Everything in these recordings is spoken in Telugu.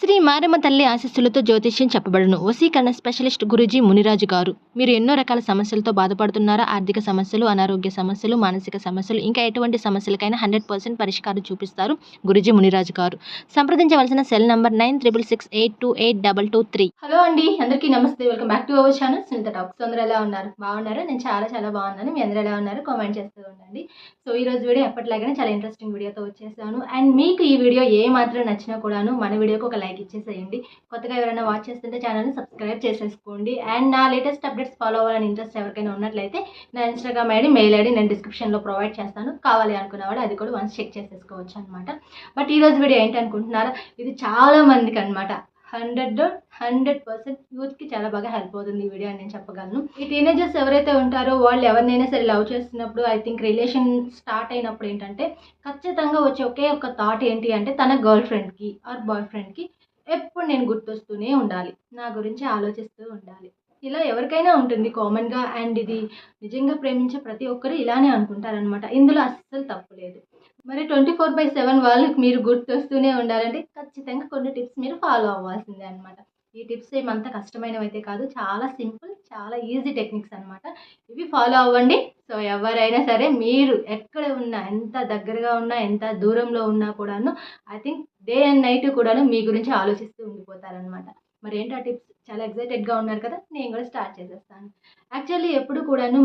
శ్రీ మారమ్మ తల్లి ఆశీస్సులతో జ్యోతిష్యం చెప్పబడును. వసీకరణ స్పెషలిస్ట్ గురూజీ మునిరాజు గారు. మీరు ఎన్నో రకాల సమస్యలతో బాధపడుతున్నారా? ఆర్థిక సమస్యలు అనారోగ్య సమస్యలు మానసిక సమస్యలు ఇంకా ఎటువంటి సమస్యలకైనా హండ్రెడ్ పర్సెంట్ పరిష్కారం చూపిస్తారు గురుజీ మునిరాజు గారు. సంప్రదించవలసిన cell number nine triple six eight two eight double two three. Hello అండి అందరికీ నమస్తే. Welcome back to our channel Sunitha talks. అందరూ ఎలా ఉన్నారు? బాగున్నారు? నేను చాలా చాలా బాగున్నాను. మీ అందరూ ఎలా ఉన్నారు? కామెంట్ చేస్తూ ఉండండి. సో ఈ రోజు వీడియో ఎప్పటిలాగానే చాలా ఇంట్రెస్టింగ్ వీడియోతో వచ్చేసాను. అండ్ మీకు ఈ వీడియో ఏ మాత్రం నచ్చినా కూడాను మన వీడియోకి ఒక లైక్ ఇచ్చేసేయండి. కొత్తగా ఎవరైనా వాచ్ చేస్తుంటే ఛానల్ని సబ్స్క్రైబ్ చేసేసుకోండి. అండ్ నా లేటెస్ట్ అప్డేట్స్ ఫాలో అవ్వాలని ఇంట్రెస్ట్ ఎవరికైనా ఉన్నట్లయితే నా ఇన్స్టాగ్రామ్ ఐడి మెయిల్ ఐడి నేను డిస్క్రిప్షన్లో ప్రొవైడ్ చేస్తాను. కావాలి అనుకున్నవాడు అది కూడా వన్స్ చెక్ చేసేసుకోవచ్చు అనమాట బట్ ఈరోజు వీడియో ఏంటనుకుంటున్నారా ఇది చాలా మందికి అనమాట హండ్రెడ్ హండ్రెడ్ పర్సెంట్ యూత్కి చాలా బాగా హెల్ప్ అవుతుంది ఈ వీడియో అని నేను చెప్పగలను. ఈ టీనేజర్స్ ఎవరైతే ఉంటారో వాళ్ళు ఎవరినైనా సరే లవ్ చేస్తున్నప్పుడు ఐ థింక్ రిలేషన్ స్టార్ట్ అయినప్పుడు ఏంటంటే ఖచ్చితంగా వచ్చే ఒకే ఒక థాట్ ఏంటి అంటే తన గర్ల్ ఫ్రెండ్కి ఆర్ బాయ్ ఫ్రెండ్కి ఎప్పుడు నేను గుర్తొస్తూనే ఉండాలి. నా గురించి ఆలోచిస్తూ ఉండాలి. ఇలా ఎవరికైనా ఉంటుంది కామన్గా అండ్ ఇది నిజంగా ప్రేమించే ప్రతి ఒక్కరు ఇలానే అనుకుంటారనమాట ఇందులో అస్సలు తప్పు లేదు. మరి ట్వంటీ ఫోర్ బై సెవెన్ వాళ్ళకి మీరు గుర్తొస్తూనే ఉండాలంటే ఖచ్చితంగా కొన్ని టిప్స్ మీరు ఫాలో అవ్వాల్సిందే అనమాట ఈ టిప్స్ ఏమంత కష్టమైనవి అయితే కాదు. చాలా సింపుల్ చాలా ఈజీ టెక్నిక్స్ అనమాట ఇవి ఫాలో అవ్వండి. సో ఎవరైనా సరే మీరు ఎక్కడ ఉన్నా ఎంత దగ్గరగా ఉన్నా ఎంత దూరంలో ఉన్నా కూడాను I think day and night కూడాను మీ గురించి ఆలోచిస్తూ ఉండిపోతారనమాట మరి ఏంటో టిప్స్? చాలా ఎగ్జైటెడ్గా ఉన్నారు కదా? నేను కూడా స్టార్ట్ చేసేస్తాను. యాక్చువల్లీ ఎప్పుడు కూడాను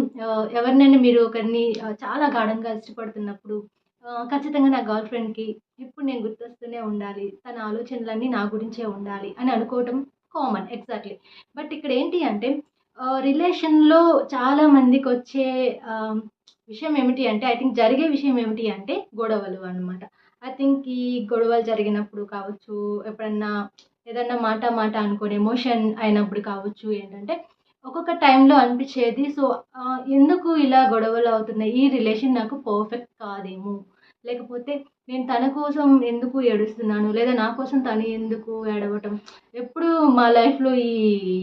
ఎవరినైనా మీరు ఒకరిని చాలా గాఢంగా ఇష్టపడుతున్నప్పుడు ఖచ్చితంగా నా గర్ల్ ఫ్రెండ్కి ఇప్పుడు నేను గుర్తొస్తూనే ఉండాలి తన ఆలోచనలన్నీ నా గురించే ఉండాలి అని అనుకోవటం కామన్ ఎగ్జాక్ట్లీ బట్ ఇక్కడ ఏంటి అంటే రిలేషన్లో చాలా మందికి వచ్చే విషయం ఏమిటి అంటే ఐ థింక్ జరిగే విషయం ఏమిటి అంటే గొడవలు అన్నమాట. ఐ థింక్ ఈ గొడవలు జరిగినప్పుడు కావచ్చు ఎప్పుడన్నా ఏదన్నా మాట మాట అనుకోని ఎమోషన్ అయినప్పుడు కావచ్చు ఏంటంటే ఒక్కొక్క టైంలో అనిపించేది. సో ఎందుకు ఇలా గొడవలు అవుతున్నాయి? ఈ రిలేషన్ నాకు పర్ఫెక్ట్ కాదేమో. లేకపోతే నేను తన కోసం ఎందుకు ఏడుస్తున్నాను? లేదా నా కోసం తను ఎందుకు ఏడవటం? ఎప్పుడు మా లైఫ్లో ఈ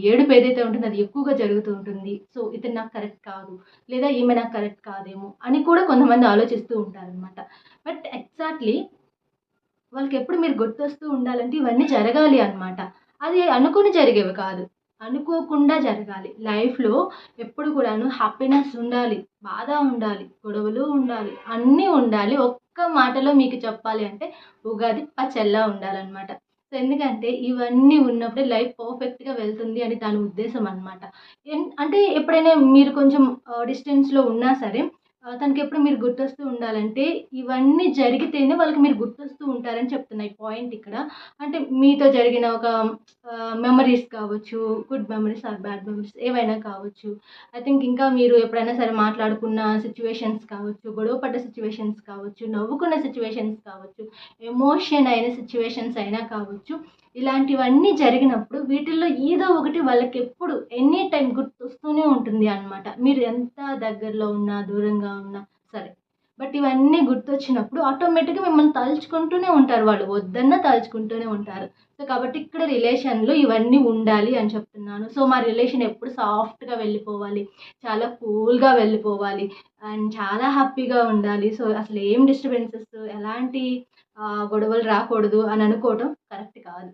ఏడుపు ఏదైతే ఉంటుందో అది ఎక్కువగా జరుగుతూ ఉంటుంది. సో ఇతను నాకు కరెక్ట్ కాదు. లేదా ఈమె నాకు కరెక్ట్ కాదేమో అని కూడా కొంతమంది ఆలోచిస్తూ ఉంటారనమాట బట్ ఎగ్జాక్ట్లీ వాళ్ళకి ఎప్పుడు మీరు గుర్తొస్తూ ఉండాలంటే ఇవన్నీ జరగాలి అన్నమాట. అది అనుకుని జరిగేవి కాదు. అనుకోకుండా జరగాలి. లైఫ్లో ఎప్పుడు కూడాను హ్యాపీనెస్ ఉండాలి. బాధ ఉండాలి. గొడవలు ఉండాలి. అన్నీ ఉండాలి. ఒక్క మాటలో మీకు చెప్పాలి అంటే ఉగాది పచ్చల్లా ఉండాలన్నమాట. సో ఎందుకంటే ఇవన్నీ ఉన్నప్పుడే లైఫ్ పర్ఫెక్ట్గా వెళ్తుంది అని దాని ఉద్దేశం అనమాట అంటే ఎప్పుడైనా మీరు కొంచెం డిస్టెన్స్లో ఉన్నా సరే తనకి ఎప్పుడు మీరు గుర్తొస్తూ ఉండాలంటే ఇవన్నీ జరిగితేనే వాళ్ళకి మీరు గుర్తొస్తూ ఉంటారని చెప్తున్నాయి పాయింట్ ఇక్కడ. అంటే మీతో జరిగిన ఒక మెమరీస్ కావచ్చు good memories or bad memories ఏవైనా కావచ్చు. ఐ థింక్ ఇంకా మీరు ఎప్పుడైనా సరే మాట్లాడుకున్న సిచ్యువేషన్స్ కావచ్చు గొడవ పడ్డ సిచ్యువేషన్స్ కావచ్చు నవ్వుకున్న సిచ్యువేషన్స్ కావచ్చు ఎమోషన్ అయిన సిచ్యువేషన్స్ అయినా కావచ్చు ఇలాంటివన్నీ జరిగినప్పుడు వీటిల్లో ఏదో ఒకటి వాళ్ళకి ఎప్పుడు ఎనీ టైం గుర్తొస్తూనే ఉంటుంది అన్నమాట. మీరు ఎంత దగ్గరలో ఉన్నా దూరంగా ఉన్నా సరే. బట్ ఇవన్నీ గుర్తొచ్చినప్పుడు ఆటోమేటిక్గా మిమ్మల్ని తలుచుకుంటూనే ఉంటారు వాళ్ళు. వద్దన్నా తలుచుకుంటూనే ఉంటారు. సో కాబట్టి ఇక్కడ రిలేషన్లో ఇవన్నీ ఉండాలి అని చెప్తున్నాను. సో మా రిలేషన్ ఎప్పుడు సాఫ్ట్గా వెళ్ళిపోవాలి. చాలా కూల్గా వెళ్ళిపోవాలి. అండ్ చాలా హ్యాపీగా ఉండాలి. సో అసలు ఏం డిస్టర్బెన్సెస్ ఎలాంటి గొడవలు రాకూడదు అని అనుకోవడం కరెక్ట్ కాదు.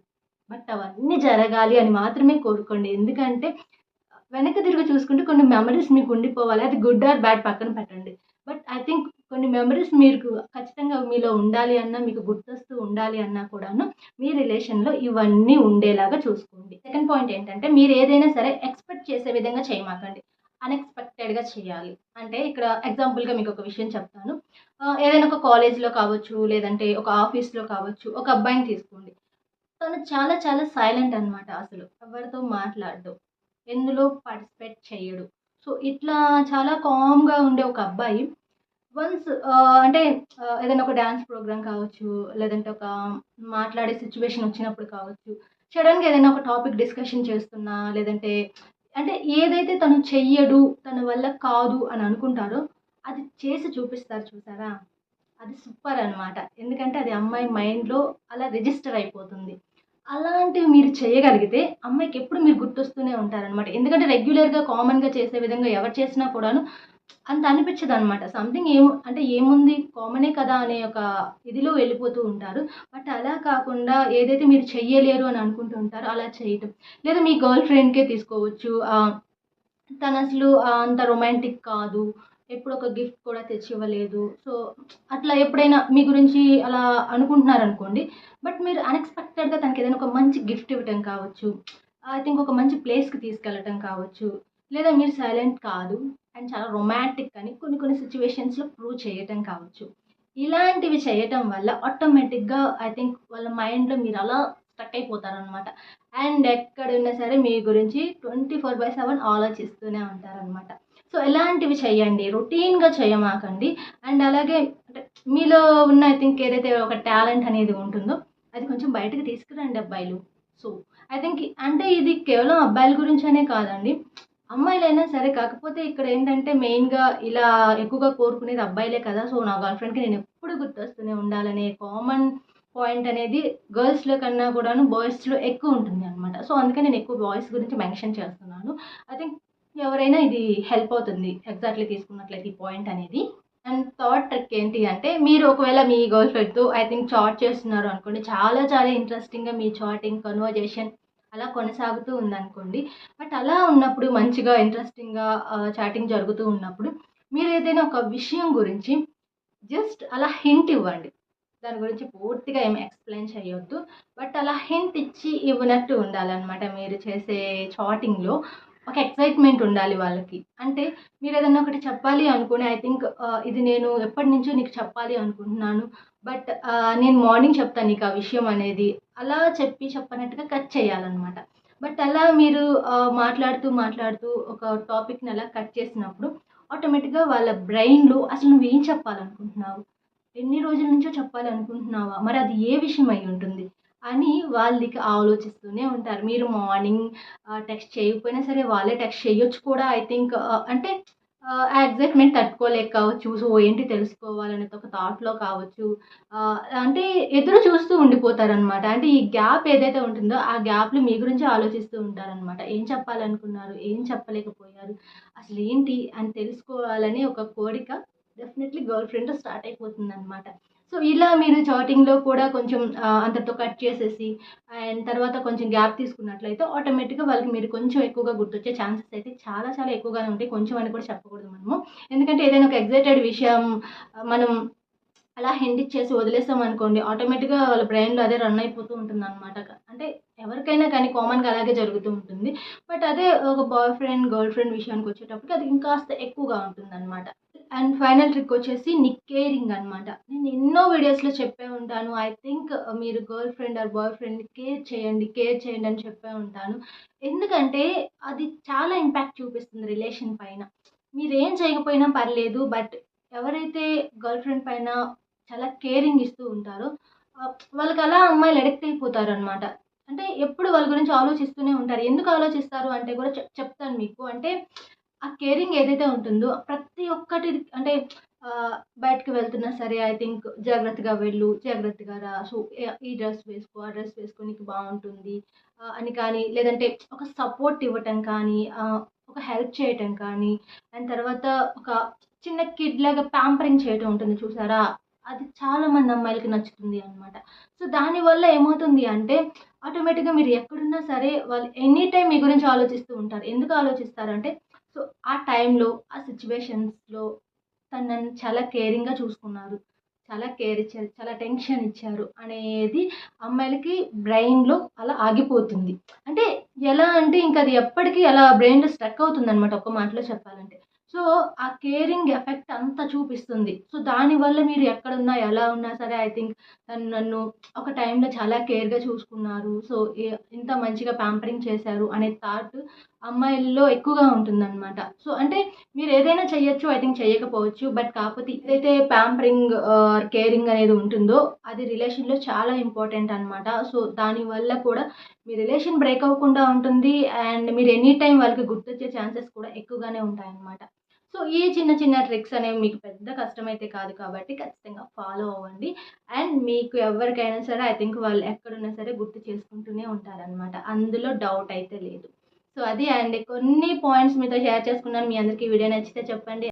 బట్ అవన్నీ జరగాలి అని మాత్రమే కోరుకోండి. ఎందుకంటే వెనక తిరిగి చూసుకుంటే కొన్ని మెమరీస్ మీకు ఉండిపోవాలి. అది గుడ్ ఆర్ బ్యాడ్ పక్కన పెట్టండి. బట్ ఐ థింక్ కొన్ని మెమరీస్ మీకు ఖచ్చితంగా మీలో ఉండాలి అన్నా మీకు గుర్తొస్తూ ఉండాలి అన్నా కూడాను మీ రిలేషన్లో ఇవన్నీ ఉండేలాగా చూసుకోండి. సెకండ్ పాయింట్ ఏంటంటే మీరు ఏదైనా సరే ఎక్స్పెక్ట్ చేసే విధంగా చేయమాకండి. అన్ఎక్స్పెక్టెడ్గా చేయాలి. అంటే ఇక్కడ ఎగ్జాంపుల్గా మీకు ఒక విషయం చెప్తాను. ఏదైనా ఒక కాలేజ్లో కావచ్చు లేదంటే ఒక ఆఫీస్లో కావచ్చు ఒక అబ్బాయిని తీసుకోండి. తను చాలా చాలా సైలెంట్ అనమాట అసలు. ఎవరితో మాట్లాడడు. ఎందులో పార్టిసిపేట్ చేయడు. సో ఇట్లా చాలా కామ్గా ఉండే ఒక అబ్బాయి వన్స్ అంటే ఏదైనా ఒక డ్యాన్స్ ప్రోగ్రామ్ కావచ్చు లేదంటే ఒక మాట్లాడే సిచ్యువేషన్ వచ్చినప్పుడు కావచ్చు సడన్గా ఏదైనా ఒక టాపిక్ డిస్కషన్ చేస్తున్నా లేదంటే అంటే ఏదైతే తను చెయ్యడు తన వల్ల కాదు అని అనుకుంటారో అది చేసి చూపిస్తారు చూసారా? అది సూపర్ అనమాట ఎందుకంటే అది అమ్మాయి మైండ్లో అలా రిజిస్టర్ అయిపోతుంది. అలాంటివి మీరు చేయగలిగితే అమ్మాయికి ఎప్పుడు మీరు గుర్తొస్తూనే ఉంటారనమాట ఎందుకంటే రెగ్యులర్గా కామన్గా చేసే విధంగా ఎవరు చేసినా కూడాను అంత అనిపించదు అనమాట సంథింగ్ ఏం అంటే ఏముంది కామనే కదా అనే ఒక ఇదిలో వెళ్ళిపోతూ ఉంటారు. బట్ అలా కాకుండా ఏదైతే మీరు చెయ్యలేరు అని అనుకుంటూ ఉంటారో అలా చేయటం. లేదా మీ గర్ల్ ఫ్రెండ్కే తీసుకోవచ్చు. తను అసలు అంత రొమాంటిక్ కాదు. ఎప్పుడు ఒక గిఫ్ట్ కూడా తెచ్చి ఇవ్వలేదు సో అట్లా ఎప్పుడైనా మీ గురించి అలా అనుకుంటున్నారు అనుకోండి బట్ మీరు అన్ఎక్స్పెక్టెడ్గా తనకి ఏదైనా ఒక మంచి గిఫ్ట్ ఇవ్వటం కావచ్చు. ఐ థింక్ ఒక మంచి ప్లేస్కి తీసుకెళ్ళటం కావచ్చు. లేదా మీరు సైలెంట్ కాదు అండ్ చాలా రొమాంటిక్ అని కొన్ని కొన్ని సిచ్యువేషన్స్లో ప్రూవ్ చేయటం కావచ్చు. ఇలాంటివి చేయటం వల్ల ఆటోమేటిక్గా ఐ థింక్ వాళ్ళ మైండ్లో మీరు అలా స్టక్ అయిపోతారనమాట అండ్ ఎక్కడున్నా సరే మీ గురించి ట్వంటీ ఫోర్ బై సెవెన్ ఆలోచిస్తూనే ఉంటారనమాట సో ఎలాంటివి చేయండి? రొటీన్గా చేయమాకండి. అండ్ అలాగే అంటే మీలో ఉన్న ఐ థింక్ ఏదైతే ఒక టాలెంట్ అనేది ఉంటుందో అది కొంచెం బయటకు తీసుకురండి అబ్బాయిలు. సో ఐ థింక్ అంటే ఇది కేవలం అబ్బాయిల గురించి అనే కాదండి. అమ్మాయిలైనా సరే కాకపోతే ఇక్కడ ఏంటంటే మెయిన్గా ఇలా ఎక్కువగా కోరుకునేది అబ్బాయిలే కదా. సో నా గర్ల్ ఫ్రెండ్కి నేను ఎప్పుడు గుర్తొస్తూనే ఉండాలనే కామన్ పాయింట్ అనేది గర్ల్స్లో కన్నా కూడాను బాయ్స్లో ఎక్కువ ఉంటుంది అనమాట సో అందుకని నేను ఎక్కువ బాయ్స్ గురించి మెన్షన్ చేస్తున్నాను. ఐ థింక్ ఎవరైనా ఇది హెల్ప్ అవుతుంది ఎగ్జాక్ట్లీ తీసుకున్నట్లయితే ఈ పాయింట్ అనేది. అండ్ థాట్ ట్రిక్ ఏంటి అంటే మీరు ఒకవేళ మీ గర్ల్ ఫ్రెండ్తో ఐ థింక్ చాట్ చేస్తున్నారు అనుకోండి చాలా చాలా ఇంట్రెస్టింగ్గా మీ చాటింగ్ కన్వర్జేషన్ అలా కొనసాగుతూ ఉందనుకోండి. బట్ అలా ఉన్నప్పుడు మంచిగా ఇంట్రెస్టింగ్గా చాటింగ్ జరుగుతూ ఉన్నప్పుడు మీరు ఏదైనా ఒక విషయం గురించి జస్ట్ అలా హింట్ ఇవ్వండి. దాని గురించి పూర్తిగా ఏమి ఎక్స్ప్లెయిన్ చేయొద్దు. బట్ అలా హింట్ ఇచ్చి ఇవ్వనట్టు ఉండాలన్నమాట మీరు చేసే చాటింగ్లో. ఒక ఎక్సైట్మెంట్ ఉండాలి వాళ్ళకి. అంటే మీరు ఏదైనా ఒకటి చెప్పాలి అనుకుని ఐ థింక్ ఇది నేను ఎప్పటి నుంచో నీకు చెప్పాలి అనుకుంటున్నాను. బట్ నేను మార్నింగ్ చెప్తాను నీకు ఆ విషయం అనేది. అలా చెప్పి చెప్పనట్టుగా కట్ చేయాలన్నమాట. బట్ అలా మీరు మాట్లాడుతూ మాట్లాడుతూ ఒక టాపిక్ని అలా కట్ చేసినప్పుడు ఆటోమేటిక్గా వాళ్ళ బ్రెయిన్లో అసలు నువ్వు ఏం చెప్పాలనుకుంటున్నావు? ఎన్ని రోజుల నుంచో చెప్పాలనుకుంటున్నావా? మరి అది ఏ విషయం అయి ఉంటుంది? అని వాళ్ళకి ఆలోచిస్తూనే ఉంటారు. మీరు మార్నింగ్ టెక్స్ట్ చేయకపోయినా సరే వాళ్ళే టెక్స్ట్ చేయొచ్చు కూడా ఐ థింక్. అంటే ఆ ఎగ్జైట్మెంట్ తట్టుకోలేక కావచ్చు సో ఏంటి తెలుసుకోవాలనే ఒక థాట్లో కావచ్చు. అంటే ఎదురు చూస్తూ ఉండిపోతారనమాట అంటే ఈ గ్యాప్ ఏదైతే ఉంటుందో ఆ గ్యాప్లో మీ గురించి ఆలోచిస్తూ ఉంటారనమాట ఏం చెప్పాలనుకున్నారు? ఏం చెప్పలేకపోయారు? అసలు ఏంటి? అని తెలుసుకోవాలని ఒక కోరిక డెఫినెట్లీ గర్ల్ ఫ్రెండ్ స్టార్ట్ అయిపోతుంది అనమాట సో ఇలా మీరు చాటింగ్లో కూడా కొంచెం అంతతో అంతటితో కట్ చేసేసి అండ్ తర్వాత కొంచెం గ్యాప్ తీసుకున్నట్లయితే ఆటోమేటిక్గా వాళ్ళకి మీరు కొంచెం ఎక్కువగా గుర్తొచ్చే ఛాన్సెస్ అయితే చాలా చాలా ఎక్కువగానే ఉంటాయి. కొంచెం అని కూడా చెప్పకూడదు మనము. ఎందుకంటే ఏదైనా ఒక ఎగ్జైటెడ్ విషయం మనం అలా హెండ్ ఇచ్చేసి వదిలేస్తాం అనుకోండి ఆటోమేటిక్గా వాళ్ళ బ్రెయిన్లో అదే రన్ అయిపోతూ ఉంటుంది అనమాట అంటే ఎవరికైనా కానీ కామన్గా అలాగే జరుగుతూ ఉంటుంది. బట్ అదే ఒక బాయ్ ఫ్రెండ్ గర్ల్ ఫ్రెండ్ విషయానికి వచ్చేటప్పటికి అది ఇంకాస్త ఎక్కువగా ఉంటుంది అనమాట అండ్ ఫైనల్ ట్రిక్ వచ్చేసి నిక్కేరింగ్ అనమాట నేను ఎన్నో వీడియోస్లో చెప్పే ఉంటాను. ఐ థింక్ uh, మీరు girlfriend or boyfriend care చేయండి కేర్ చేయండి అని చెప్పే ఉంటాను. ఎందుకంటే అది చాలా ఇంపాక్ట్ చూపిస్తుంది రిలేషన్ పైన. మీరు ఏం చేయకపోయినా పర్లేదు బట్ ఎవరైతే గర్ల్ ఫ్రెండ్ పైన చాలా కేరింగ్ ఇస్తూ ఉంటారో uh, వాళ్ళకి అలా అమ్మాయిలు అడిక్ట్ అయిపోతారు అనమాట అంటే ఎప్పుడు వాళ్ళ గురించి ఆలోచిస్తూనే ఉంటారు. ఎందుకు ఆలోచిస్తారు అంటే కూడా చెప్తాను మీకు. అంటే ఆ కేరింగ్ ఏదైతే ఉంటుందో ప్రతి ఒక్కటి అంటే బయటకు వెళ్తున్నా సరే ఐ థింక్ జాగ్రత్తగా వెళ్ళు జాగ్రత్తగా రా. సో ఈ డ్రెస్ వేసుకో ఆ డ్రెస్ వేసుకో నీకు బాగుంటుంది. అని కానీ లేదంటే ఒక సపోర్ట్ ఇవ్వటం కానీ ఒక హెల్ప్ చేయటం కానీ అండ్ తర్వాత ఒక చిన్న కిడ్ లాగా ప్యాంపరింగ్ చేయటం ఉంటుంది చూసారా? అది చాలా మంది అమ్మాయిలకి నచ్చుతుంది అనమాట సో దానివల్ల ఏమవుతుంది అంటే ఆటోమేటిక్గా మీరు ఎక్కడున్నా సరే వాళ్ళు ఎనీ టైం మీ గురించి ఆలోచిస్తూ ఉంటారు. ఎందుకు ఆలోచిస్తారంటే సో ఆ టైంలో ఆ సిచ్యువేషన్స్లో తను నన్ను చాలా కేరింగ్గా చూసుకున్నారు. చాలా కేర్ ఇచ్చారు చాలా టెన్షన్ ఇచ్చారు అనేది అమ్మాయిలకి బ్రెయిన్లో అలా ఆగిపోతుంది. అంటే ఎలా అంటే ఇంకా అది ఎప్పటికీ అలా బ్రెయిన్లో స్ట్రక్ అవుతుంది అనమాట ఒక మాటలో చెప్పాలంటే. సో ఆ కేరింగ్ ఎఫెక్ట్ అంతా చూపిస్తుంది. సో దానివల్ల మీరు ఎక్కడున్నా ఎలా ఉన్నా సరే ఐ థింక్ తను నన్ను ఒక టైంలో చాలా కేర్గా చూసుకున్నారు. సో ఇంత మంచిగా ప్యాంపరింగ్ చేశారు అనే థాట్ అమ్మాయిల్లో ఎక్కువగా ఉంటుందన్నమాట. సో అంటే మీరు ఏదైనా చేయొచ్చు ఐ థింక్ చేయకపోవచ్చు బట్ కాకపోతే ఏదైతే ప్యాంపరింగ్ కేరింగ్ అనేది ఉంటుందో అది రిలేషన్లో చాలా ఇంపార్టెంట్ అనమాట సో దానివల్ల కూడా మీ రిలేషన్ బ్రేక్ అవ్వకుండా ఉంటుంది అండ్ మీరు ఎనీ టైం వాళ్ళకి గుర్తొచ్చే ఛాన్సెస్ కూడా ఎక్కువగానే ఉంటాయన్నమాట. సో ఈ చిన్న చిన్న ట్రిక్స్ అనేవి మీకు పెద్ద కష్టమైతే కాదు కాబట్టి ఖచ్చితంగా ఫాలో అవ్వండి. అండ్ మీకు ఎవరికైనా సరే ఐ థింక్ వాళ్ళు ఎక్కడున్నా సరే గుర్తు చేసుకుంటూనే ఉంటారనమాట అందులో డౌట్ అయితే లేదు. సో అది అండ్. కొన్ని పాయింట్స్ మీతో షేర్ చేసుకున్నాను. మీ అందరికీ వీడియో నచ్చితే చెప్పండి.